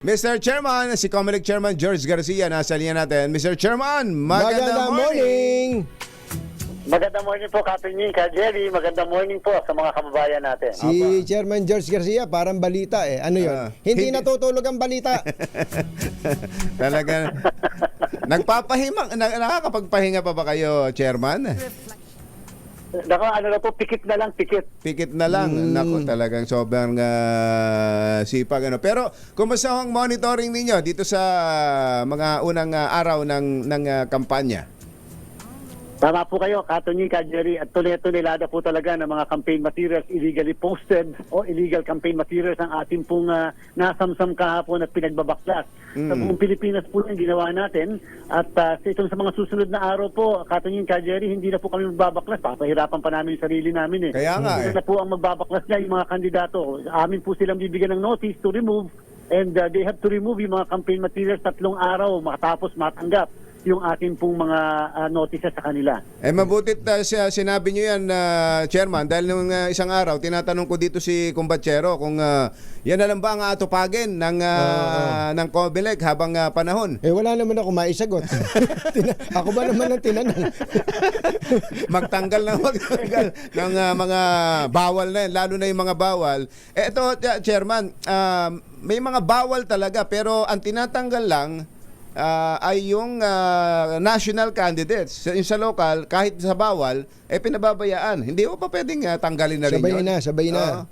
Mr. Chairman, si Comelec Chairman George Garcia, nasa linya natin. Mr. Chairman, magandang Magandang morning! morning! Magandang morning po, Captain Nick, Ka Jerry. Magandang morning po sa mga kababayan natin. Si Chairman George Garcia, parang balita eh. Ano yun? Ah, hindi, hindi- natutulog ang balita. Talaga, nagpapahimang, na, nakakapagpahinga pa ba kayo, Chairman? Naka, ano na po, pikit na lang, pikit. Pikit na lang. Mm. Naku, talagang sobrang ah, sipag. Ano. Pero, kumusta ang monitoring ninyo dito sa mga unang ah, araw ng, ng ah, kampanya? Tama po kayo, Captain Nick, Ka Jerry. At tunay-tunilada po talaga ng mga campaign materials illegally posted o illegal campaign materials ang ating pong uh, nasamsam kahapon at pinagbabaklas. Sa Mm. buong Pilipinas po yung ginawa natin. At uh, sa itong sa mga susunod na araw po, Captain Nick, Ka Jerry, hindi na po kami magbabaklas. Papahirapan pa namin yung sarili namin eh. Kaya nga eh. Na po ang magbabaklas niya, yung mga kandidato. Amin po silang bibigyan ng notice to remove and uh, they have to remove yung mga campaign materials tatlong araw matapos matanggap yung ating pong mga uh, notices sa kanila. Eh mabutit uh, siya, sinabi niyo yan, ah, Chairman, dahil nung ah, isang araw, tinatanong ko dito si Kumbatsero kung ah, yan na lang ba ang atupagin ng, uh, ng Comelec habang ah, panahon. eh wala naman ako maisagot. Ako ba naman ang tinanong? magtanggal na magtanggal ng ah, mga bawal na yan, lalo na yung mga bawal. Eh, ito, ah, Chairman, ah, may mga bawal talaga pero ang tinatanggal lang ah, ay yung ah, national candidates. Sa- Yung sa local, kahit sa bawal, eh pinababayaan. Hindi ko pa pwedeng ah, tanggalin na rin Sabay yun. na, sabay na. Oo.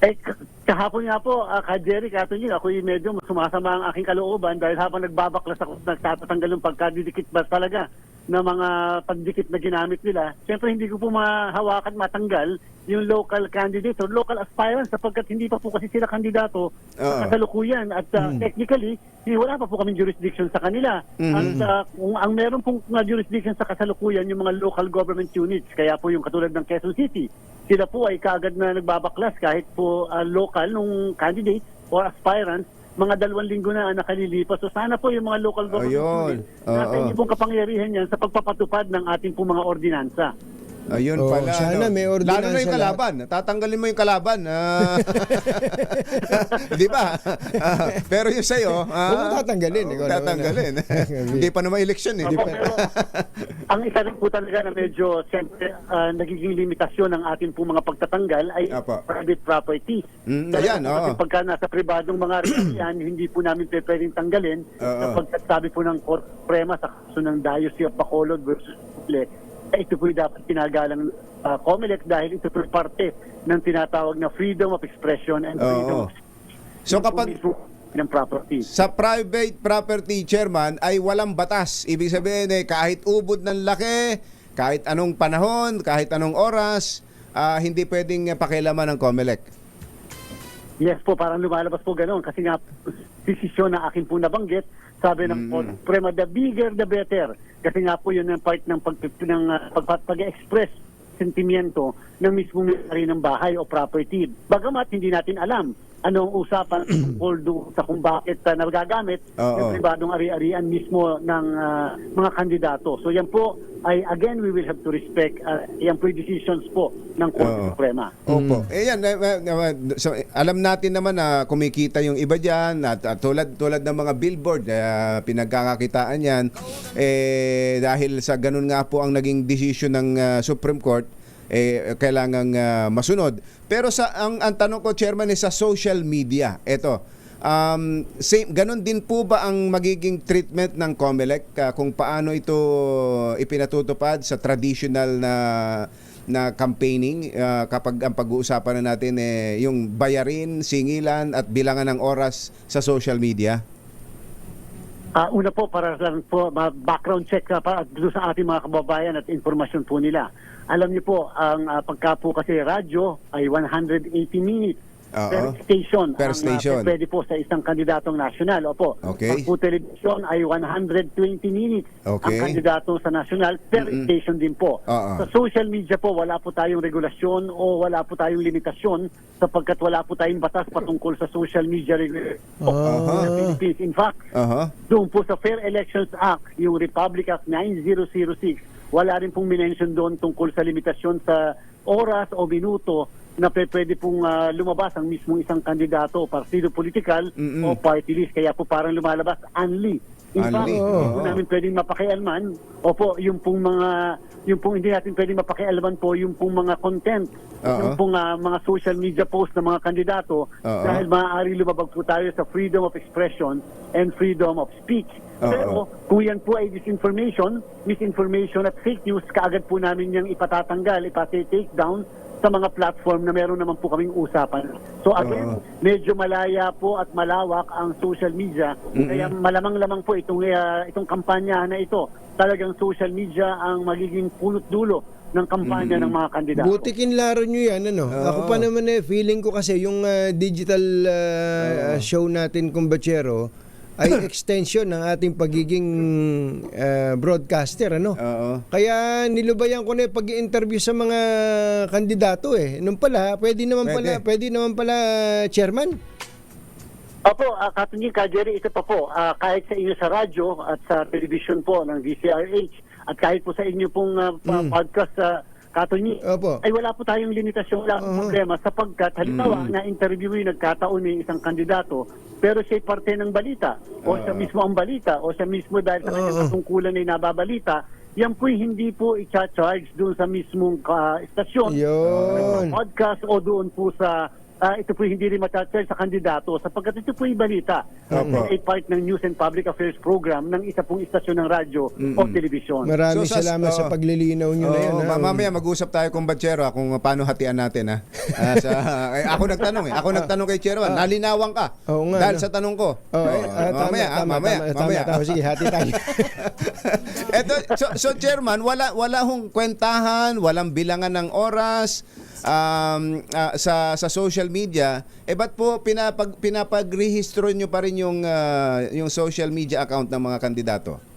Eh, kahapon nga po, uh, ka Jerry, kato nyo, ako yung medyo sumasama ang aking kalooban dahil habang nagbabaklas ako, nagtatatanggal yung pagkadidikit ba talaga ng mga pagdikit na ginamit nila. Siyempre, hindi ko po mahawakan, matanggal yung local candidate or local aspirant sapagkat hindi pa po kasi sila kandidato Oo. sa kasalukuyan. At uh, technically, eh, wala pa po kaming jurisdiction sa kanila. Mhm. At uh, kung ang meron pong uh, jurisdiction sa kasalukuyan, yung mga local government units, kaya po yung katulad ng Quezon City, sila po ay kaagad na nagbabaklas kahit po uh, local nung candidate or aspirant, mga dalawang linggo na nakalilipas. So sana po yung mga local government Ayun. units, nasa Oo. pong kapangyarihan yan sa pagpapatupad ng ating pong mga ordinansa. Ayun Oo, pala. sana ano. may Lalo na yung kalaban. Tatanggalin mo yung kalaban. ah. Di ba? Ah, pero yung sa'yo... ah, Huwag mo tatanggalin, naman, tatanggalin. Hindi pa naman election eh. Pero ang isa rin po talaga na medyo siyempre ah, nagiging limitasyon ng ating po mga pagtatanggal ay Apo. private property. Mm, Dahil ayan, kasi oo. pagka nasa pribadong mga yan, hindi po namin pwedeng tanggalin Oo. sapagkat sabi po ng Court Suprema sa kaso ng Diocese of Bacolod versus Suple, eh, ito po dapat pinagalang ng uh, COMELEC dahil ito po parte ng tinatawag na freedom of expression and freedom Oo. of So kapag ng property. sa private property chairman ay walang batas. Ibig sabihin eh, kahit ubod ng laki, kahit anong panahon, kahit anong oras, ah, hindi pwedeng pakialaman ng COMELEC. Yes po, parang lumalabas po gano'n kasi nga desisyon na akin po nabanggit, sabi ng Court Suprema, the bigger the better. Kasi nga po yun ang part ng pag, ng, uh, pag, pag-express sentimiento ng mismong may ng bahay o property. Bagamat hindi natin alam anong usapan tungkol doon sa kung bakit uh, nagagamit Oo. ng pribadong ari-arian mismo ng uh, mga kandidato. So yan po ay again we will have to respect uh, yan po yung decisions po ng Court Oo. Suprema. Opo. Eh yan, eh, eh, eh, so, alam natin naman na kumikita yung iba diyan at, at tulad tulad ng mga billboard eh, pinagkakakitaan yan eh dahil sa ganun nga po ang naging decision ng ah, Supreme Court eh kailangang ah, masunod. Pero sa ang, ang tanong ko chairman is sa social media. Ito Um, same, ganun din po ba ang magiging treatment ng COMELEC ah, kung paano ito ipinatutupad sa traditional na na campaigning ah, kapag ang pag-uusapan na natin eh yung bayarin, singilan at bilangan ng oras sa social media? Ah, una po para lang po background check na para sa ating mga kababayan at informasyon po nila. Alam niyo po ang ah, pagka po kasi radyo ay 180 minutes Oo. per station. Per ang, ah, station. pwede po sa isang kandidatong nasyonal. Opo. Okay. Pag po telebisyon ay 120 minutes Okay. ang kandidato sa nasyonal per Mm-mm. station din po. Oo. Sa social media po wala po tayong regulasyon o wala po tayong limitasyon sapagkat wala po tayong batas patungkol sa social media regulation Ah. sa Philippines. In fact, Aha. doon po sa Fair Elections Act, yung Republic Act 9006, wala rin pong minention doon tungkol sa limitasyon sa oras o minuto na pwede pong ah, lumabas ang mismong isang kandidato, partido politikal Mm-mm. o party list. Kaya po parang lumalabas unli. In fact, Unli, hindi oo. po namin pwedeng mapakialman. Opo, yung pong mga, yung pong hindi natin pwedeng mapakialman po, yung pong mga content, Oo. yung pong ah, mga social media post ng mga kandidato, Oo. dahil maaari lumabag po tayo sa freedom of expression and freedom of speech. Oo. Pero kung yan po ay disinformation, misinformation at fake news, kaagad po namin yung ipatatanggal, ipati-take down sa mga platform na meron naman po kaming usapan. So again, Oo. medyo malaya po at malawak ang social media. Kaya malamang-lamang po itong, ah, itong kampanya na ito. Talagang social media ang magiging punot dulo ng kampanya ng mga kandidato. Buti kinlaro nyo yan, ano? Oo. Ako pa naman eh, feeling ko kasi yung ah, digital ah, show natin, Kumbachero, ay extension ng ating pagiging ah, broadcaster, ano? Oo. Kaya nilubayan ko na yung pag-interview sa mga kandidato eh. Nung pala, pwede naman Pwede. pala, pwede naman pala chairman. Opo, uh, Katunying ka, Jerry, ito pa po, ah, kahit sa inyo sa radyo at sa television po ng DCRH at kahit po sa inyo pong ah, pa- podcast sa Katunying, Opo. ay wala po tayong limitasyon, wala pong Oo. problema sapagkat halimbawa na interview yung nagkataon ni isang kandidato pero siya parte ng balita o siya mismo ang balita o siya mismo dahil sa kanyang Oo. katungkulan ay nababalita, yan po hindi po i-charge doon sa mismong ah, estasyon Yun. podcast o doon po sa ah, ito po hindi rin matatag sa kandidato sapagkat ito po yung balita. Opo. Ay part ng News and Public Affairs Program ng isa pong istasyon ng radyo o telebisyon. Maraming So, sa- salamat sa oo. paglilinaw nyo na yan. Oo, ha? ma- mamaya mag-usap tayo kung Chero ah, kung paano hatian natin ha. Ah, sa, eh, ako nagtanong eh. Ako nagtanong kay Chero. ah, Nalinawan ka. Oo nga, dahil no? sa tanong ko. Oh, Oo, ah, tama, mamaya, ah, tama, mamaya, tama, mamaya. tama. Sige, hati tayo. Eto, so, so chairman, wala wala hong kwentahan, walang bilangan ng oras um, ah, sa sa social media. Eh ba't po pinapag pinapag-rehistro nyo pa rin yung ah, yung social media account ng mga kandidato?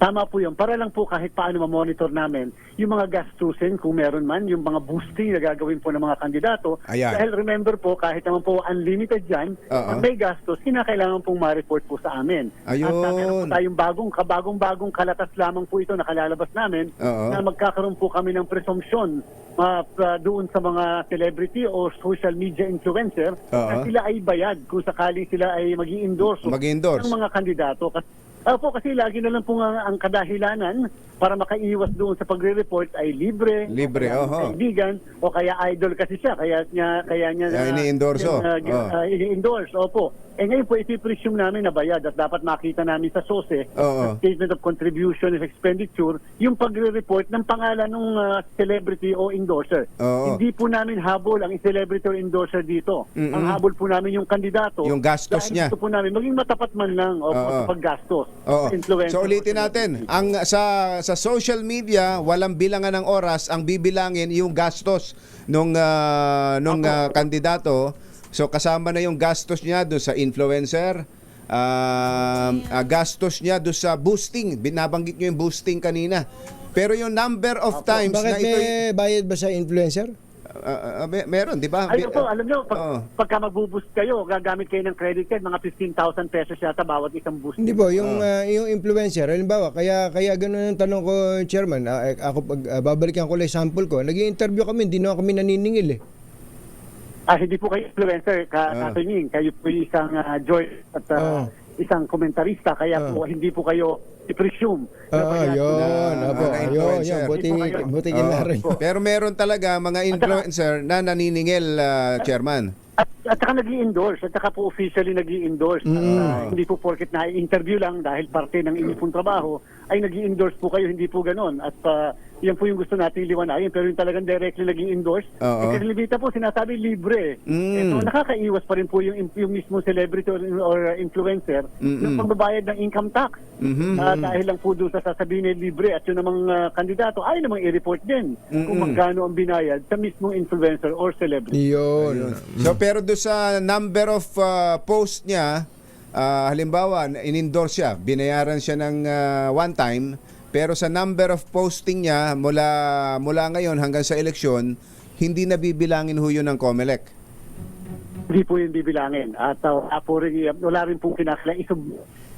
Tama po yun. Para lang po kahit paano ma-monitor namin yung mga gastusin kung meron man, yung mga boosting na gagawin po ng mga kandidato. Ayan. Dahil remember po, kahit naman po unlimited dyan, Oo. pag may gastos, kinakailangan pong ma-report po sa amin. Ayun. At uh, meron po tayong bagong, kabagong-bagong kalatas lamang po ito na kalalabas namin Oo. na magkakaroon po kami ng presumption uh, uh, doon sa mga celebrity o social media influencer Oo. na sila ay bayad kung sakaling sila ay mag endorse Mag-i-endorse. ng mga kandidato. Kasi, Opo, kasi lagi na lang po ang, ang kadahilanan para makaiwas doon sa pagre-report ay libre, Libre, o oho. kaibigan, o kaya idol kasi siya, kaya niya, kaya niya Kaya ini-endorso. uh, Oh. uh, ini-endorse, opo. Eh ngayon po, iti-presume namin na bayad at dapat makita namin sa SOSE, Oo. sa Statement of Contribution and Expenditure, yung pagre-report ng pangalan ng uh, celebrity o endorser. Oo. Hindi po namin habol ang celebrity or endorser dito. Mm-mm. Ang habol po namin yung kandidato. Yung gastos dahil niya. Gusto po namin maging matapat man lang o Oo. paggastos. Oo. influencer. So ulitin natin, ang sa sa social media walang bilangan ng oras, ang bibilangin yung gastos nung ah, nung ah, kandidato. So kasama na yung gastos niya do sa influencer, um, ah, gastos niya do sa boosting. Binabanggit niyo yung boosting kanina. Pero yung number of times Bakit na ito may bayad ba sa influencer? ah, ah, may- meron, di ba? Ayun po, alam nyo, pag, Oo. pagka mag-boost kayo, gagamit kayo ng credit card, mga 15,000 pesos yata bawat isang boost. Hindi po, yung ah, yung influencer, halimbawa, kaya kaya ganoon ang tanong ko, chairman, ah, eh, ako pag ah, babalikan ko lang yung sample ko, nag-interview kami, hindi na kami naniningil eh. Ah, hindi po kayo influencer, ka, Ah. katunying. Kayo po yung isang uh, joy at Ah. ah, isang komentarista, kaya Ah. po hindi po kayo i-presume. Ah, bayad po yun, mga yun, yun, buti, buti Oo. kinara yun. Pero meron talaga mga influencer na naniningil, ah, chairman. At, at saka nag endorse at saka po officially nag endorse Mm. hindi po porket na interview lang dahil parte ng inyong trabaho ay nag endorse po kayo, hindi po ganon. At ah, yan po yung gusto natin liwanayin. Pero yung talagang directly nag endorse Oo. kasi Levita po sinasabi libre. Mm. Eh, so nakakaiwas pa rin po yung, yung mismo celebrity or, or influencer Mm-mm. ng pagbabayad ng income tax. Mhm. Ah, dahil lang po doon sa sasabihin na libre at yun namang ah, kandidato ay namang i-report din kung Mm-mm. magkano ang binayad sa mismong influencer or celebrity. Yun. So pero do sa number of uh, post niya, ah, halimbawa, in-endorse siya, binayaran siya ng ah, one time, pero sa number of posting niya mula mula ngayon hanggang sa eleksyon, hindi na bibilangin ho yun ng COMELEC. Hindi po yung bibilangin. At uh, wala po rin, wala rin pong kinakailangan.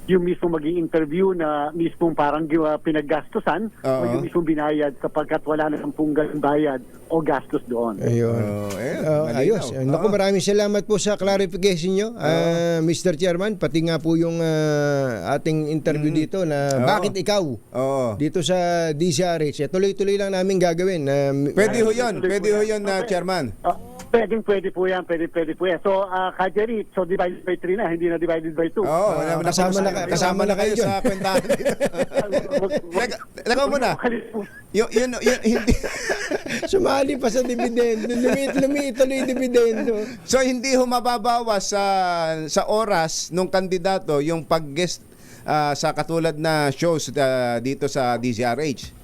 Yung mismo maging interview na mismo parang uh, pinaggastusan o Oo. yung mismo binayad kapagkat wala na ganung bayad o gastos doon. Ayun. Oh, eh, malinaw. ayos. Eh, Naku, maraming salamat po sa clarification nyo, ah, Mr. Chairman. Pati nga po yung ah, ating interview dito na. Oo. bakit ikaw Oo. dito sa DCRH. Eh, tuloy-tuloy lang namin gagawin. Ah, Pwede ho yun. Pwede ho yun, na Okay. Chairman. Ah, pwedeng pwede po yan, pwede pwede po yan. So, uh, Kajeri, so divided by 3 na, hindi na divided by 2. Oo, Ah, wala- kasama na- kasama, kasama na kayo sa kwentahan dito. Teka, muna. Yun, yun, yun, hindi. Sumali pa sa dividendo. Lumiit, lumiit tuloy yung dividendo. So hindi ho mababawas sa sa oras nung kandidato yung pag-guest ah, sa katulad na shows ah, dito sa DZRH.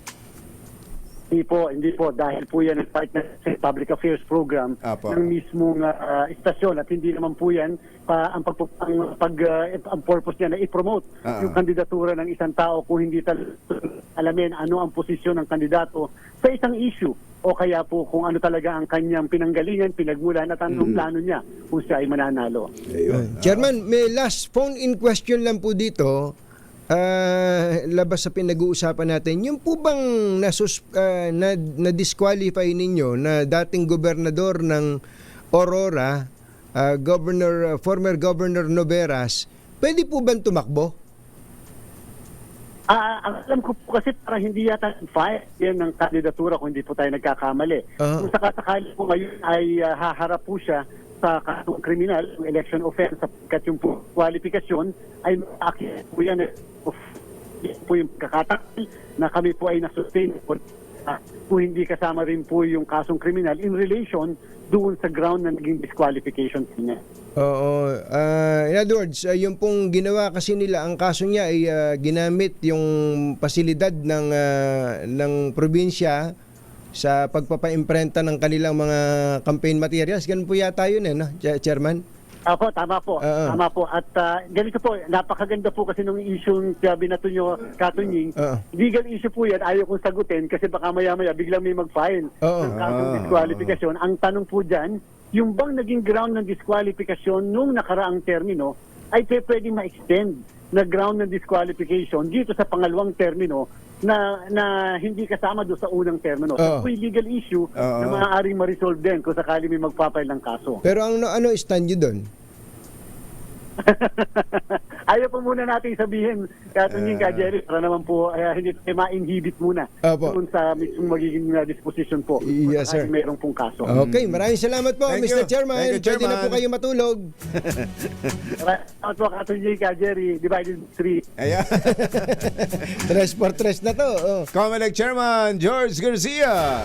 Hindi po, hindi po. Dahil po yan ang part ng public affairs program Apo. ng mismong ah, istasyon at hindi naman po yan pa, ang, pag, ang, pag, ah, ang purpose niya na i-promote Ah. yung kandidatura ng isang tao kung hindi tal- alamin ano ang posisyon ng kandidato sa isang issue o kaya po kung ano talaga ang kanyang pinanggalingan, pinagmulan at anong plano niya kung siya ay mananalo. Ayun. Chairman, may last phone-in question lang po dito. Ah, labas sa pinag-uusapan natin, yung po bang nasus, ah, na, na-disqualify ninyo na dating gobernador ng Aurora, ah, Governor, ah, former Governor Noveras, pwede po bang tumakbo? Ah, ang alam ko po kasi para hindi yata file yan ng kandidatura kung hindi po tayo nagkakamali. Ah. Kung sakasakali po ngayon ay ah, haharap po siya sa kasong kriminal, election offense, sapagkat yung po kwalifikasyon ay akit po yan eh, of po yung kakatakil na kami po ay nasustain po ah, kung hindi kasama rin po yung kasong kriminal in relation doon sa ground na naging disqualification niya. Oo. ah, in other words, ah, yung pong ginawa kasi nila, ang kaso niya ay ah, ginamit yung pasilidad ng, ah, ng probinsya sa pagpapaimprenta ng kanilang mga campaign materials. Ganun po yata yun eh, no? Ch- Chairman? Apo, tama po. Oo. Tama po. At ah, ganito po, napakaganda po kasi nung issue yung binato nyo, Katunying. Oo. Legal issue po yan, ayaw kong sagutin kasi baka maya-maya biglang may mag-file Oo. ng kasong Ah. disqualification. Ang tanong po dyan, yung bang naging ground ng disqualification nung nakaraang termino ay pwedeng ma-extend na ground ng disqualification dito sa pangalawang termino na na hindi kasama doon sa unang termino. Oo. So, legal issue Oo. na maaaring ma-resolve din kung sakali may magpapile ng kaso. Pero ang ano stand nyo doon? Ayaw po muna natin sabihin, Katunying Ah. ka, Jerry, para naman po eh, hindi tayo ma-inhibit muna Opo. doon sa mismong magiging uh, disposition po. Yes, sir. Mayroong pong kaso. Okay, maraming salamat po, Thank Mr. you. Chairman. Thank you, Pwede na Chairman. po kayo matulog. Salamat po, Katunying ka, Jerry, divided by three. Ayan. tres for tres na to. Oh. Comelec Chairman George Garcia.